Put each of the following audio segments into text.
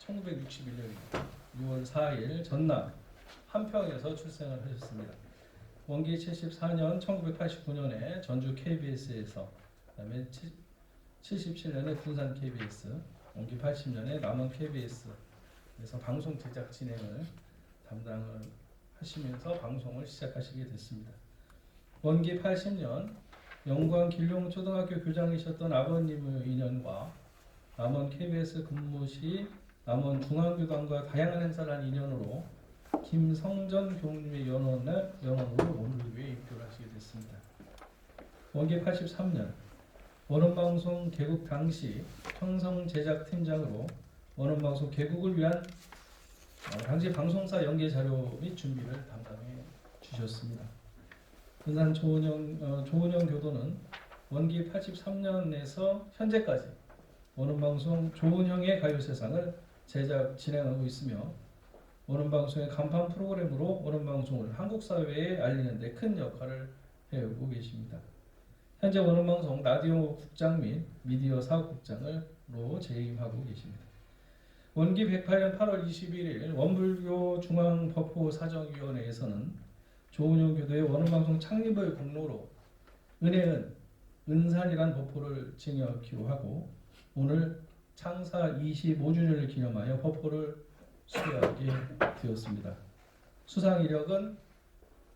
1961년입니다. 6월 4일 전남 한평에서 출생을 하셨습니다. 원기 74년 1989년에 전주 KBS에서 그다음에 77년에 군산 KBS, 원기 80년에 남원 KBS에서 방송 제작 진행을 담당을 하시면서 방송을 시작하시게 됐습니다. 원기 80년 영광 길룡 초등학교 교장이셨던 아버님의 인연과 남원 KBS 근무 시 남원 중앙교단과 다양한 행사를 한 인연으로 김성전 교우님의 연원에 연원으로 원불교에 입교를 하시게 됐습니다. 원기 83년 원원방송 개국 당시 형성 제작 팀장으로 원원방송 개국을 위한 어, 당시 방송사 연계 자료 및 준비를 담당해 주셨습니다. 군산 조은영 어, 조은영 교도는 원기 83년에서 현재까지 원음방송 조은영의 가요세상을 제작 진행하고 있으며 원음방송의 간판 프로그램으로 원음방송을 한국 사회에 알리는 데 큰 역할을 해오고 계십니다. 현재 원음방송 라디오 국장 및 미디어 사업국장으로 재임하고 계십니다. 원기 108년 8월 21일 원불교 중앙법호 사정위원회에서는 조은영 교도의 원음방송 창립의 공로로 은혜은 은산이란 법호를 징역키로 하고 오늘 창사 25주년을 기념하여 법호를 수여하게 되었습니다. 수상 이력은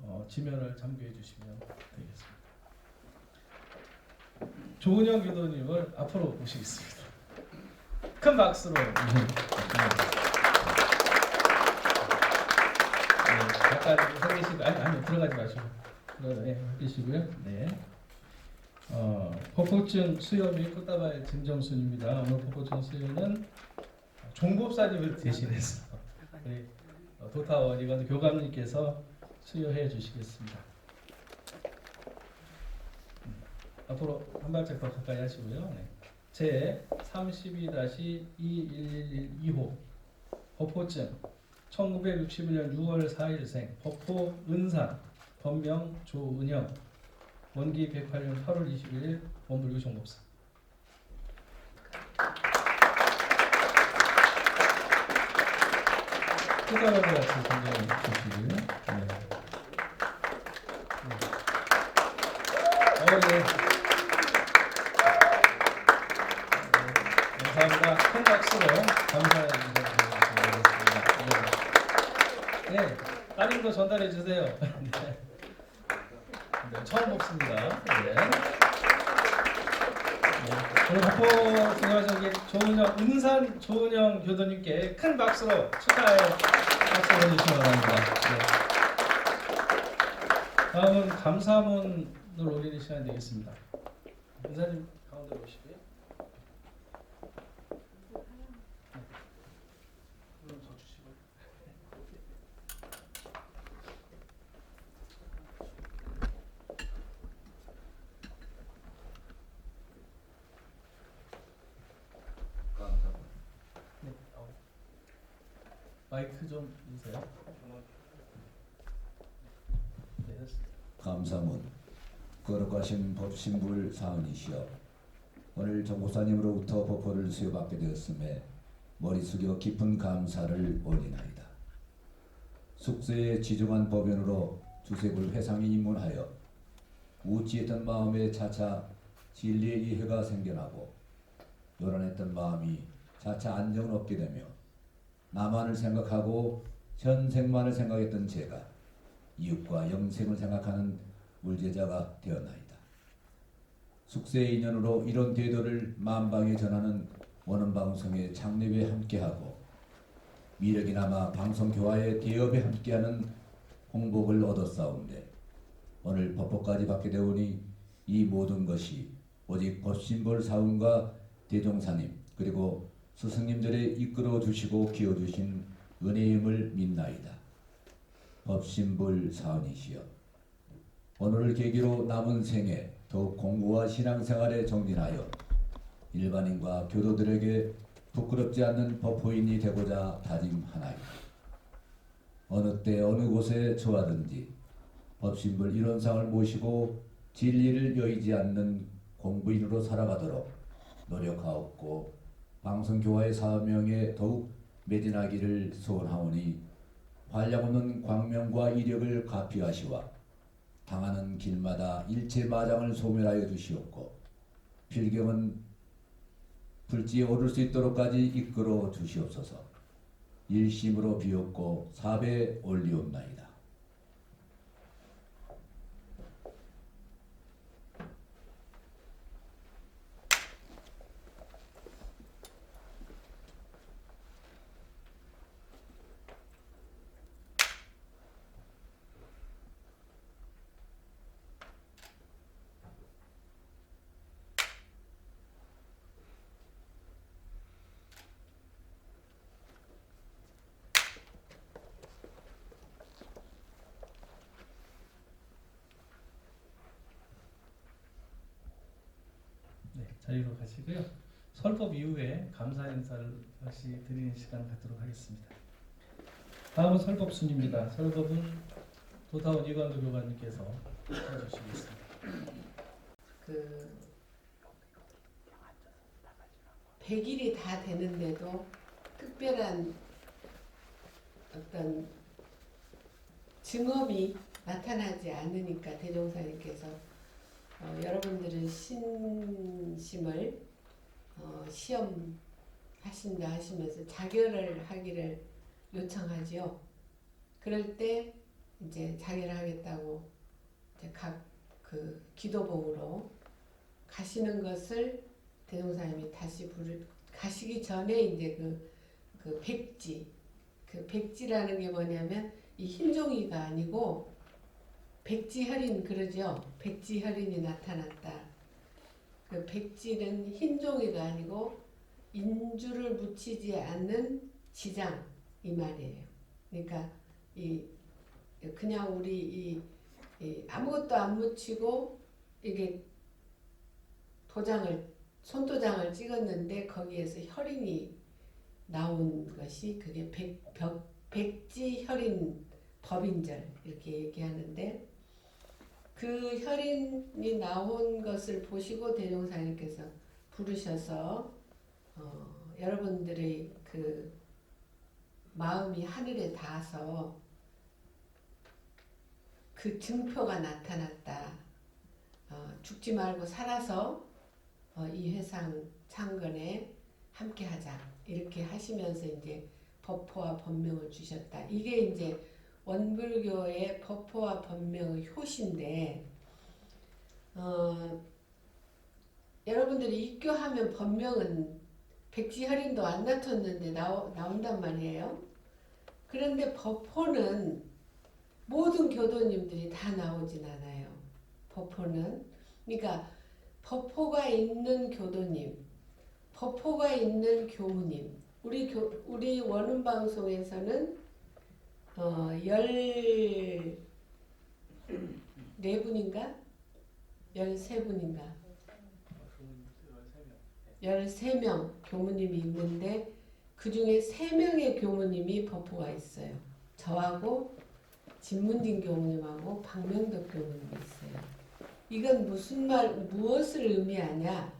어, 지면을 참고해 주시면 되겠습니다. 조은영 교도님을 앞으로 모시겠습니다. 큰 박수로. 네, 잠깐 서 계시고 아니 아니 들어가지 마시고 들어가 네, 계시고요. 네. 어, 포포증 수요 및 꽃다발 김정순입니다. 오늘 포포증 수요는 종법사님을 대신해서 우리 어, 도타원 이건 교감님께서 수요해 주시겠습니다. 음, 앞으로 한 발짝 더 가까이 하시고요. 네. 제 32-2111호 법호증 1961년 6월 4일생 법호 은산 법명 조은영 원기 108년 8월 21일 원불교 정법사 끝자락을 같이 선정해 주시고요. 네. 네. 어, 네. 네, 감사합니다. 큰 박수로 감사의 인사 드리겠습니다. 네. 네, 따님도 전달해 주세요. 처음 뵙습니다. 네. 네, 오늘 박보 진행하신 조은영 은산 조은영 교도님께 큰 박수로 축하의 박수 보내주시기 바랍니다. 네. 다음은 감사문을 올리는 시간 되겠습니다. 은사님 가운데 오시고요. 네. 그럼 저 주시고요. 네. 어. 마이크 좀 주세요. 네, 됐습니다. 감사문 거룩하신 법신불 사은이시여 오늘 정보사님으로부터 법호를 수여받게 되었음에 머리 숙여 깊은 감사를 올리나이다. 숙세의 지중한 법연으로 주세불 회상이 입문하여 우찌했던 마음에 차차 진리의 이해가 생겨나고 요란했던 마음이 차차 안정을 얻게 되며 나만을 생각하고 현생만을 생각했던 제가 이웃과 영생을 생각하는 물제자가 되었나이다. 숙세의 인연으로 이런 대도를 만방에 전하는 원음방송의 창립에 함께하고 미력이 남아 방송교화의 대업에 함께하는 홍복을 얻었사온데 오늘 법보까지 받게 되오니 이 모든 것이 오직 법신볼 사운과 대종사님 그리고 스승님들의 이끌어 주시고 기어 주신 은혜임을 믿나이다. 법신불 사원이시여 오늘을 계기로 남은 생에 더욱 공부와 신앙생활에 정진하여 일반인과 교도들에게 부끄럽지 않는 법호인이 되고자 다짐하나이다. 어느 때 어느 곳에 처하든지 법신불 일원상을 모시고 진리를 여의지 않는 공부인으로 살아가도록 노력하옵고 방송교화의 사명에 더욱 매진하기를 소원하오니 활력 없는 광명과 이력을 가피하시와 당하는 길마다 일체 마장을 소멸하여 주시옵고 필경은 불지에 오를 수 있도록까지 이끌어 주시옵소서 일심으로 비옵고 사배 올리옵나이다. 네, 자리로 가시고요. 설법 이후에 감사 인사를 다시 드리는 시간 갖도록 하겠습니다. 다음은 설법 순입니다. 설법은 도타원 이관도 교관님께서 해주시겠습니다. 그 100일이 다 되는데도 특별한 어떤 증업이 나타나지 않으니까 대종사님께서 어, 여러분들은 신심을 어, 시험하신다 하시면서 자결을 하기를 요청하지요. 그럴 때 이제 자결을 하겠다고 이제 각 그 기도봉으로 가시는 것을 대종사님이 다시 부를 가시기 전에 이제 그, 그 백지 그 백지라는 게 뭐냐면 이 흰 종이가 아니고 백지혈인 그러죠? 백지혈인이 나타났다. 그 백지는 흰 종이가 아니고 인주를 묻히지 않는 지장 이 말이에요. 그러니까 이 그냥 우리 이 이 아무것도 안 묻히고 이게 도장을 손도장을 찍었는데 거기에서 혈인이 나온 것이 그게 백, 벽, 백지 혈인 법인절 이렇게 얘기하는데 그 혈인이 나온 것을 보시고 대종사님께서 부르셔서 어, 여러분들의 그 마음이 하늘에 닿아서 그 증표가 나타났다. 어, 죽지 말고 살아서 어, 이 회상 창건에 함께하자 이렇게 하시면서 이제 법포와 법명을 주셨다. 이게 이제 원불교의 법포와 법명의 효시인데 어, 여러분들이 입교하면 법명은 백지혈인도 안 나눴는데 나오, 나온단 말이에요. 그런데 법포는 모든 교도님들이 다 나오진 않아요. 법포는 그러니까 법포가 있는 교도님, 법포가 있는 교우님. 우리 교 우리 원음 방송에서는 어 열 네 분인가 열세 분인가 열세 명 교무님이 있는데 그 중에 세 명의 교무님이 법포가 있어요. 저하고 진문진 교무님하고 박명덕 교무님이 있어요. 이건 무슨 말, 무엇을 의미하냐?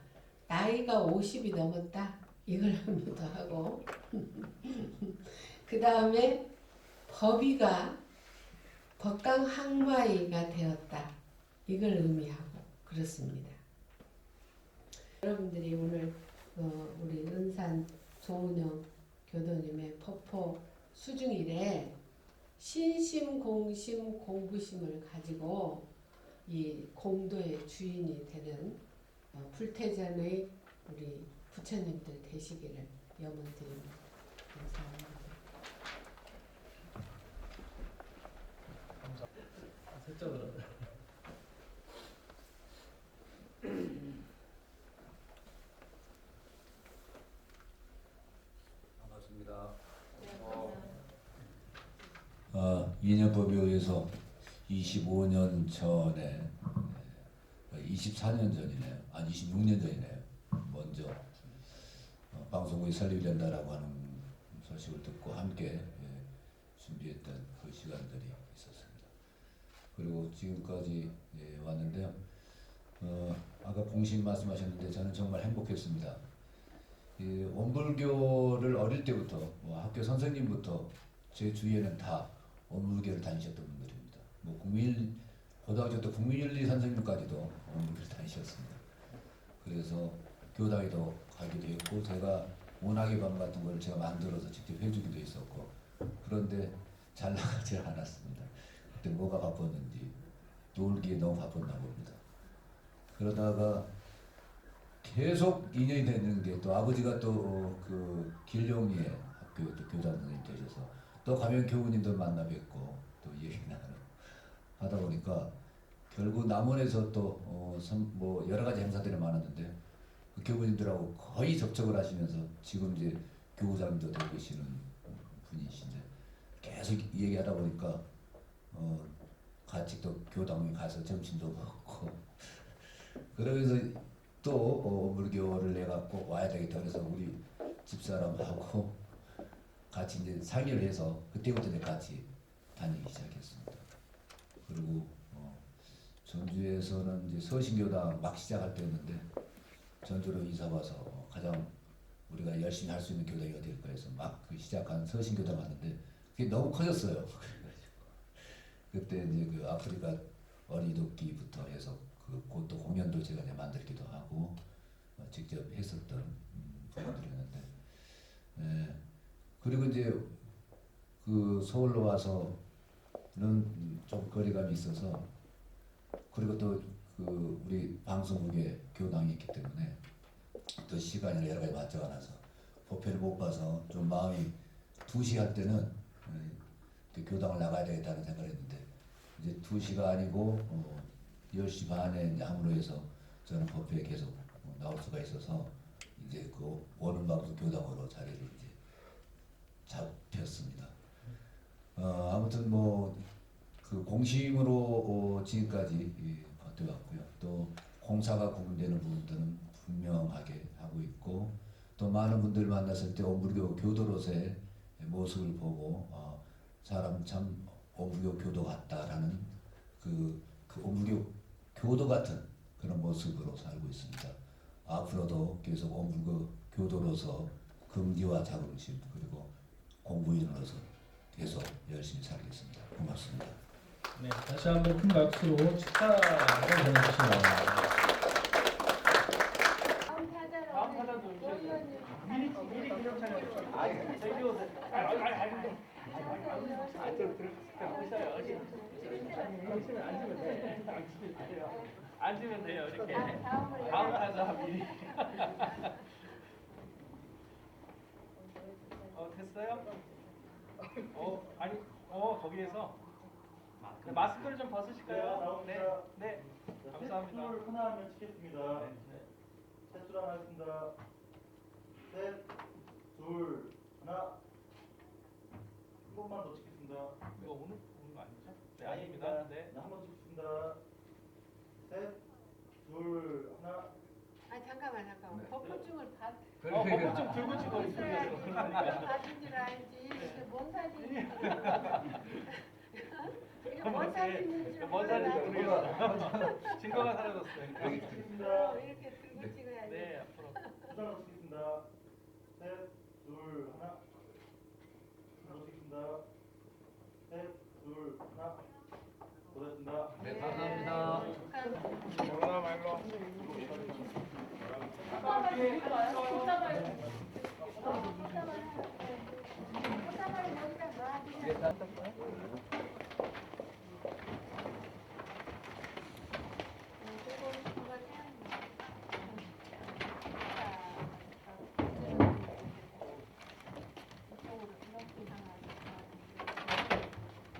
나이가 50이 넘었다. 이걸 의미도 하고. 그 다음에 법이가 법강 항마이가 되었다. 이걸 의미하고 그렇습니다. 여러분들이 오늘 어, 우리 은산 조은영 교도님의 법포 수중일에 신심, 공심, 공부심을 가지고 이 공도의 주인이 되는 어, 불태전의 우리 부처님들 되시기를 염원드립니다. 감사합니다. 설정을 반갑습니다. 어, 인연법에 의해서 25년 전에 24년 전이네요. 아 26년 전이네요. 먼저 어, 방송국이 설립이 된다라고 하는 소식을 듣고 함께 예, 준비했던 그 시간들이 있었습니다. 그리고 지금까지 예, 왔는데요. 어, 아까 공신 말씀하셨는데 저는 정말 행복했습니다. 이 원불교를 어릴 때부터 뭐 학교 선생님부터 제 주위에는 다 원불교를 다니셨던 분들입니다. 뭐 국민 고등학교 때 국민윤리 선생님까지도 원불교를 다니셨습니다. 그래서 교당에도 가기도 했고 제가 문학의 밤 같은 걸 제가 만들어서 직접 해주기도 했었고 그런데 잘 나가지 않았습니다. 그때 뭐가 바빴는지 놀기에 너무 바빴나 봅니다. 그러다가 계속 인연이 게또 아버지가 또 그 길룡이의 학교 또 교장 선생님 되셔서 또 가면 교우님들 만나 뵙고 또 얘기 나누고 하다 보니까 결국 남원에서 또뭐 여러 가지 행사들이 많았는데 그 교우님들하고 거의 접촉을 하시면서 지금 이제 교우장도 되고 계시는 분이신데 계속 얘기하다 보니까 어 같이 또 교당에 가서 점심도 먹고 그러면서 또 어, 물교를 꼭 와야 되겠다 그래서 우리 집사람하고 같이 이제 상의를 해서 그때부터 이제 같이 다니기 시작했습니다. 그리고 어, 전주에서는 이제 서신교당 막 시작할 때였는데 전주로 이사 와서 어, 가장 우리가 열심히 할 수 있는 교당이 어디일까 해서 막 그 시작한 서신교당 왔는데 그게 너무 커졌어요. 그때 이제 그 아프리카 어리도끼부터 해서 그 그것도 공연도 제가 이제 만들기도 하고 어, 직접 했었던 음, 부분들이었는데 예. 그리고 이제 그 서울로 와서는 음, 좀 거리감이 있어서 그리고 또 그 우리 방송국에 교당이 있기 때문에 또 시간이 여러 가지 않아서 보편을 못 봐서 좀 마음이 두시 할 때는 어, 그 교당을 나가야 되겠다는 생각을 했는데 이제 두 시가 아니고 어, 10시 반에 이제 함으로 해서 저는 법회에 계속 어, 나올 수가 있어서 이제 그 원음 방송 교당으로 자리를 이제 잡혔습니다. 어, 아무튼 뭐 그 공심으로 어, 지금까지 예, 버텨왔고요. 또 공사가 구분되는 부분들은 분명하게 하고 있고 또 많은 분들 만났을 때 오불교 교도로서의 모습을 보고 어, 사람 참 오불교 교도 같다라는 그, 그 오불교 교도 같은 그런 모습으로 살고 있습니다. 앞으로도 계속 오불교 교도로서 긍지와 자긍심 그리고 공부인으로서 계속 열심히 살겠습니다. 고맙습니다. 네, 다시 한번 큰 박수로 축하를. 아. 아, 아, 아, 아, 아, 저 들어가세요. 앉으면 돼. 돼요. 이렇게. 다음 타자 미리. 어 됐어요? 어 아니 어 거기에서 네, 마스크를 좀 벗으실까요? 네, 네, 감사합니다. 셋, 둘, 하나 하면 치겠습니다. 네, 네. 셋, 둘, 하나 하겠습니다. 셋, 둘, 하나. 한 번만 더 치겠습니다. 이거 오늘 오는 거 아니죠? 네, 아닙니다. 네. 한번 치겠습니다. 셋, 둘, 하나. 아 잠깐만 잠깐만 버프증을 받 어, 버프 좀 들고 찍어 있어야지 있어요. 받은 줄 알지 이게 뭔 사진이 이게 뭔 사진인 줄뭔 사진인지 몰라 모르겠어요. 증거가 사라졌어요. 치겠습니다. 어, 이렇게 들고 찍어야지 네, 앞으로. 두장 더 치겠습니다. 셋, 둘, 하나. 하나 더 치겠습니다. 셋, 둘, 하나. 고맙습니다. 네 감사합니다 축하합니다 올라 말로. 꽃다발을 여기다 놔두면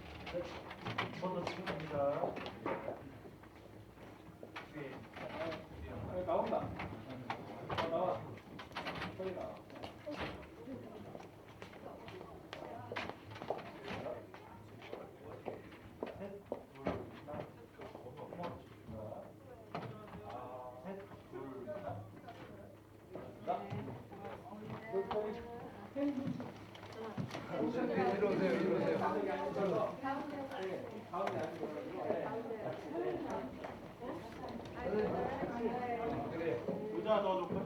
한 번 더 치겠습니다. 아, 나온다. 아, 나와. 소리 나와. 셋, 둘, 하나. 한번 치겠습니다. 셋, 둘, 하나. 의자 넣어줄까요?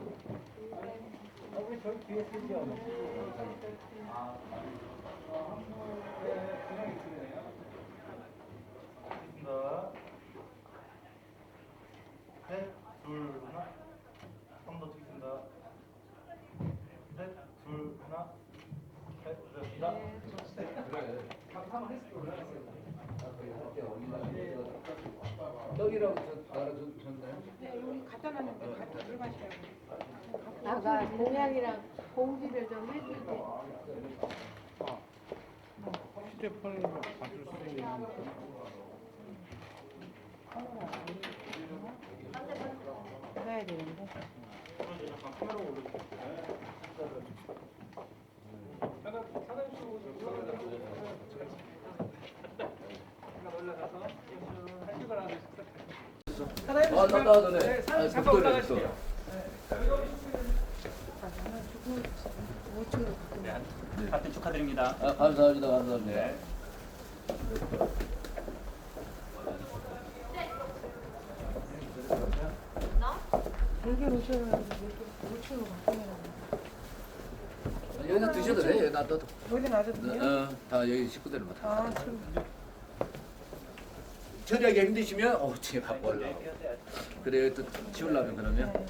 뒤에 쓰죠. 아, 네, 그냥 있으네요. 찍겠습니다. 셋, 둘, 하나. 한 번 더 찍겠습니다. 셋, 둘, 하나. 셋, 둘, 하나. 떡이라고 저 나라 줬- 줬나요? 아가 공약이랑 공지를 좀 해주세요. 아, 나 나도 네. 네, 사장님 아, 잠깐 복도를 올라가실게요. 하여튼 축하드립니다. 아, 감사합니다, 감사합니다. 여기서 드셔도 돼. 여기 놔둬도. 어디 놔둬도 돼요? 어, 다 여기 식구들 맡아. 아, 참. 처리하기 힘드시면 어, 뒤에 갖고 올라. 그래 또 치우려면 그러면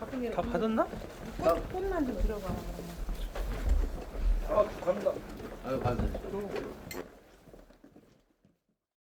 가끔 이렇게 다 받았나? 꽃, 꽃만 좀 들어가. 아유 받으세요.